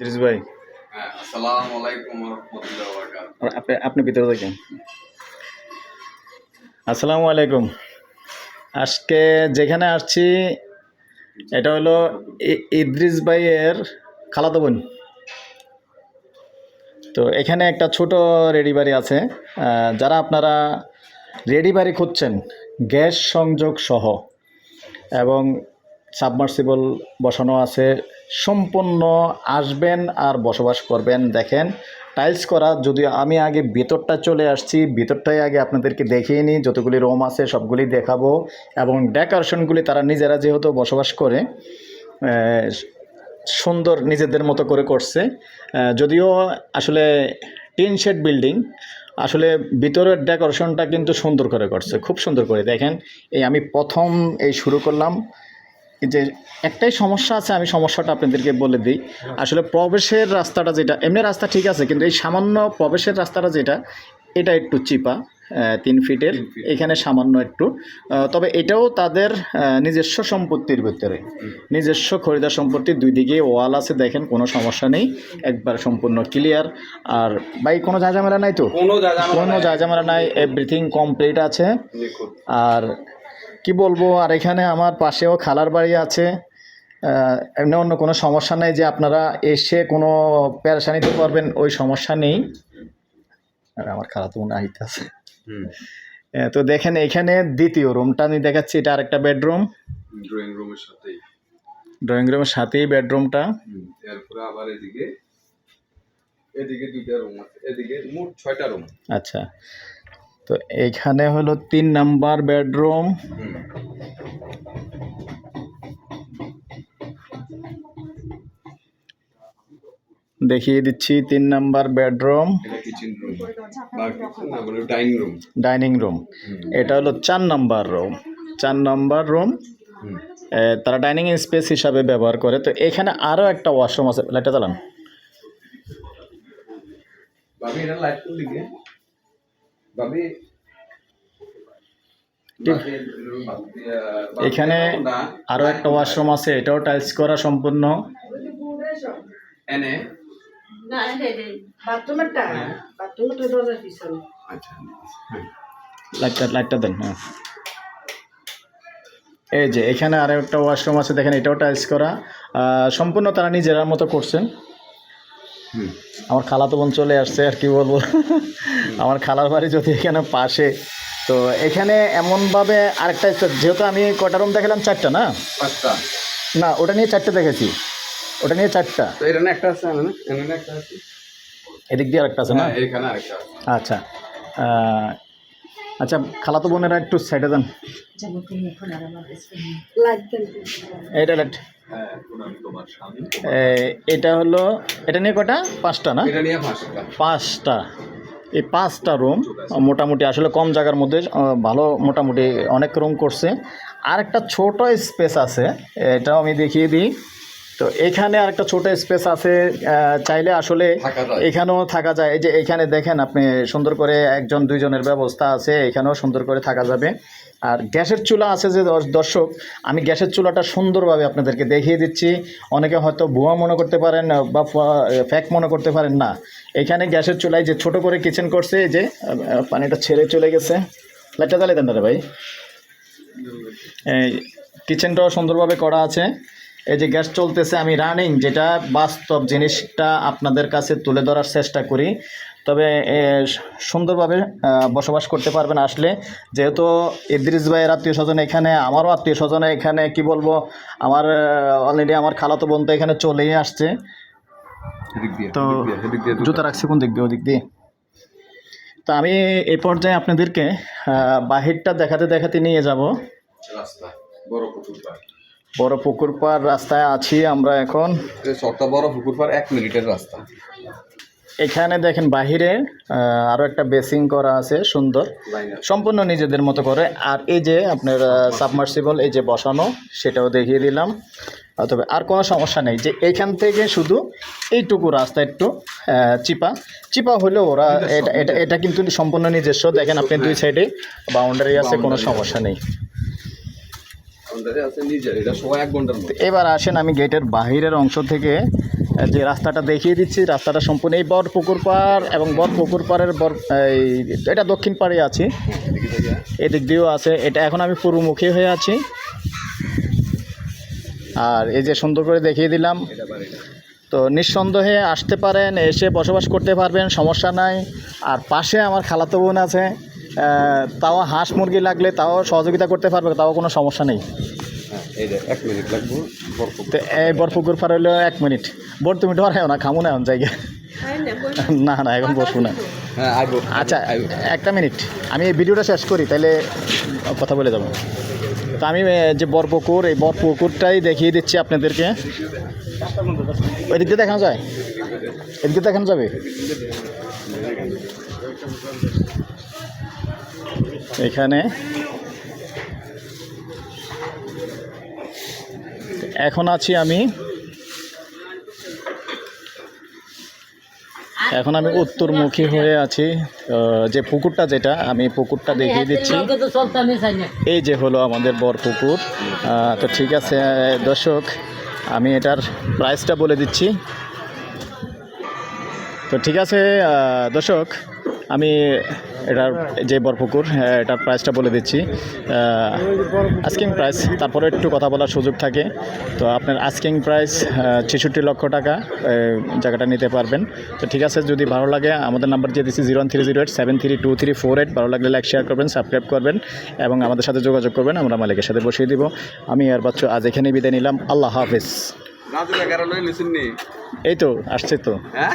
ইদ্রিস ভাই। হ্যাঁ আসসালামু আলাইকুম রহমতুল্লাহ বরকাত আপনি আপনি ভিতরে দেখেন আসসালামু আলাইকুম। আজকে যেখানে আসছি এটা হলো ইদ্রিস ভাইয়ের খালাতো বোন। তো এখানে একটা ছোট রেডি বাড়ি আছে। যারা আপনারা রেডি বাড়ি খুঁজছেন গ্যাস সংযোগ সহ এবং সাবমার্সিবল বসানো আছে সম্পূর্ণ আসবেন আর বসবাস করবেন। দেখেন টাইলস করা, যদিও আমি আগে ভিতরটা চলে আসছি, ভিতরটাই আগে আপনাদেরকে দেখিয়ে নিই, যতগুলি রুম আছে সবগুলি দেখাবো এবং ডেকোরেশনগুলি তারা নিজেরা যেহেতু বসবাস করে সুন্দর নিজেদের মতো করে করছে। যদিও আসলে টিন শেড বিল্ডিং, আসলে ভিতরের ডেকোরেশনটা কিন্তু সুন্দর করে করছে, খুব সুন্দর করে। দেখেন, এই আমি প্রথম এই শুরু করলাম। যে একটাই সমস্যা আছে আমি সমস্যাটা আপনাদেরকে বলে দিই। আসলে প্রবেশের রাস্তাটা যেটা এমনি রাস্তা ঠিক আছে কিন্তু এই সামান্য প্রবেশের রাস্তাটা যেটা এটা একটু চিপা তিন ফিটের এখানে সামান্য একটু। তবে এটাও তাদের নিজস্ব সম্পত্তির ভিতরে। নিজস্ব খরিদার সম্পত্তির দুই দিকে ওয়াল আছে দেখেন কোনো সমস্যা নেই একবার সম্পূর্ণ ক্লিয়ার আর ভাই কোনো ঝাঁঝামেলা নাই তো? কোনো ঝাঁঝামেলা নাই। এভরিথিং কমপ্লিট আছে। আর কি বলব? আর এখানে আমার পাশেও খালার বাড়ি আছে। এমনি অন্য কোনো সমস্যা নেই যে আপনারা এসে কোনো পেরেশানিতে পারবেন ওই সমস্যা নেই। আর আমার খালা তো মনে আইতে আছে। তো দেখেন এখানে দ্বিতীয় রুমটা আমি দেখাচ্ছি এটা আরেকটা বেডরুম ড্রয়িং রুমের সাথেই। ড্রয়িং রুমের সাথেই বেডরুমটা এরপরে আবার এদিকে এদিকে দুইটা রুম আছে এদিকে মোট ছয়টা রুম আচ্ছা। তো এখানে হলো তিন নাম্বার বেডরুম। দেখিয়ে দিচ্ছি তিন নাম্বার বেডরুম। ডাইনিং রুম এটা হলো চার নাম্বার রুম চার নাম্বার রুম তারা ডাইনিং স্পেস হিসাবে ব্যবহার করে। তো এখানে আরও একটা ওয়াশরুম আছে। লাইটটা চালান এখানে আরও একটা ওয়াশরুম আছে এটাও টাইলস করা সম্পূর্ণ। এনে? লাইটটা দেন হ্যাঁ। এই যে এখানে আরও একটা ওয়াশরুম আছে দেখেন এটাও টাইলস করা। সম্পূর্ণ তারা নিজেরার মতো করছেন। আমার খালা তো বোন চলে আসছে আর কি বলব? আমার খালার বাড়ি যদি এখানে পাশে তো এখানে এমনভাবে আরেকটা যেহেতু আমি কটা রুম দেখালাম? চারটা না? না ওটা নিয়ে চারটে দেখেছি। ওটা নিয়ে চারটা। একটা আছে একটা আছে। এদিক দিয়ে আরেকটা আছে না? হ্যাঁ আচ্ছা। আচ্ছা খালাতো বোনেরা একটু সাইডে লাইট তোমার স্বামী এটা হলো এটা নিয়ে কটা? পাঁচটা না? পাঁচটা। এই পাঁচটা রুম মোটামুটি আসলে কম জায়গার মধ্যে ভালো মোটামুটি অনেক রুম করছে। আর একটা ছোট স্পেস আছে এটাও আমি দেখিয়ে দিই। তো এখানে আরেকটা ছোট স্পেস আছে চাইলে আসলে এখানেও থাকা যায়। এই যে এখানে দেখেন আপনি সুন্দর করে একজন দুইজনের ব্যবস্থা আছে এখানেও সুন্দর করে থাকা যাবে। আর গ্যাসের চুলা আছে যে দর্শ- দর্শক আমি গ্যাসের চুলাটা সুন্দরভাবে আপনাদেরকে দেখিয়ে দিচ্ছি। অনেকে হয়তো ভুয়া মনে করতে পারেন বা ফ্যাক মনে করতে পারেন না। এখানে গ্যাসের চুলায় যে ছোট করে কিচেন করছে এই যে পানিটা ছেড়ে চলে গেছে। লাইটটা জ্বালিয়ে দেন রে ভাই। কিচেনটাও সুন্দরভাবে করা আছে। এই যে গ্যাস চলতেছে আমি রানিং যেটা বাস্তব জিনিসটা আপনাদের কাছে তুলে ধরার চেষ্টা করি। তবে এ, সুন্দরভাবে বসবাস করতে পারবেন আসলে। যেহেতু ইদ্রিস ভাইয়ের আত্মীয় স্বজন এখানে আমারও আত্মীয় স্বজন এখানে কি বলব আমার অলরেডি আমার খালাতো বোন তো এখানে চলেই আসছে। তো। জুতা রাখছি কোন দিক দিয়ে ওদিক দিয়ে? তো আমি এই পর্যায়ে আপনাদেরকে বাহিরটা দেখাতে দেখাতে নিয়ে যাব। রাস্তা বড় বড় পুকুর পার রাস্তায় আছি আমরা এখন। বড় পুকুর পার এক মিনিটের রাস্তা। এখানে দেখেন বাহিরে আহ, আরও একটা বেসিং করা আছে সুন্দর। সম্পূর্ণ নিজেদের মতো করে। আর এই যে আপনার সাবমার্সিবল এই যে বসানো সেটাও দেখিয়ে দিলাম। তবে আর কোনো সমস্যা নেই যে এইখান থেকে শুধু এইটুকু রাস্তা একটু চিপা। চিপা হলেও ওরা এটা এটা এটা কিন্তু সম্পূর্ণ নিজস্ব। দেখেন আপনি দুই সাইডে বাউন্ডারি আছে কোনো সমস্যা নেই আমাদের আছে নিজের এটা সবাই এক ঘণ্টার মধ্যে এবার আসেন আমি গেটের বাহিরের অংশ থেকে যে রাস্তাটা দেখিয়ে দিচ্ছি, রাস্তাটা সম্পূর্ণ এই বর পুকুর পাড় এবং বর পুকুর পাড়ের বর এই, এটা দক্ষিণ পাড়ে আছি। এদিক দিয়েও আছে, এটা এখন আমি পূর্বমুখী হয়ে আছি। আর এই যে সুন্দর করে দেখিয়ে দিলাম, তো নিঃসন্দেহে আসতে পারেন, এসে বসবাস করতে পারবেন, সমস্যা নাই। আর পাশে আমার খালাতো বোন আছে তাও হাঁস মুরগি লাগলে তাও সহযোগিতা করতে পারবে তাও কোনো সমস্যা নেই। হ্যাঁ এক মিনিট লাগবো তো এই বরপুকুর পার হইল এক মিনিট। বোর তুমি ডরাও না খামো না এখন জায়গা না না এখন বসবো না। হ্যাঁ আচ্ছা একটা মিনিট। আমি এই ভিডিওটা শেষ করি তাহলে কথা বলে যাব। তো আমি যে বরপুকুর, এই বরপুকুরটাই দেখিয়ে দিচ্ছি আপনাদেরকে। দিয়ে দেখানো যায়? এদিকে দেখানো যাবে? এখানে। এখন আছি আমি এখন আমি উত্তরমুখী হয়ে আছি যে পুকুরটা যেটা আমি পুকুরটা দেখিয়ে দিচ্ছি। এই যে হলো আমাদের বর পুকুর। তো ঠিক আছে দর্শক আমি এটার প্রাইসটা বলে দিচ্ছি। তো ঠিক আছে দর্শক আমি এটার যে বরপুকুর হ্যাঁ, এটার প্রাইসটা বলে দিচ্ছি। আস্কিং প্রাইস তারপরে একটু কথা বলার সুযোগ থাকে। তো আপনার আস্কিং প্রাইস ছেষট্টি লক্ষ টাকা জায়গাটা নিতে পারবেন। তো ঠিক আছে যদি ভালো লাগে আমাদের নাম্বার দিয়ে দিচ্ছি zero three zero eight seven three two three four eight ভালো লাগলে লাইক শেয়ার করবেন সাবস্ক্রাইব করবেন এবং আমাদের সাথে যোগাযোগ করবেন আমরা মালিকের সাথে বসিয়ে দিব। আমি আর বাচ্চু আজ এখানেই বিদায় নিলাম। আল্লাহ হাফিজ। এই তো আসছে তো। হ্যাঁ?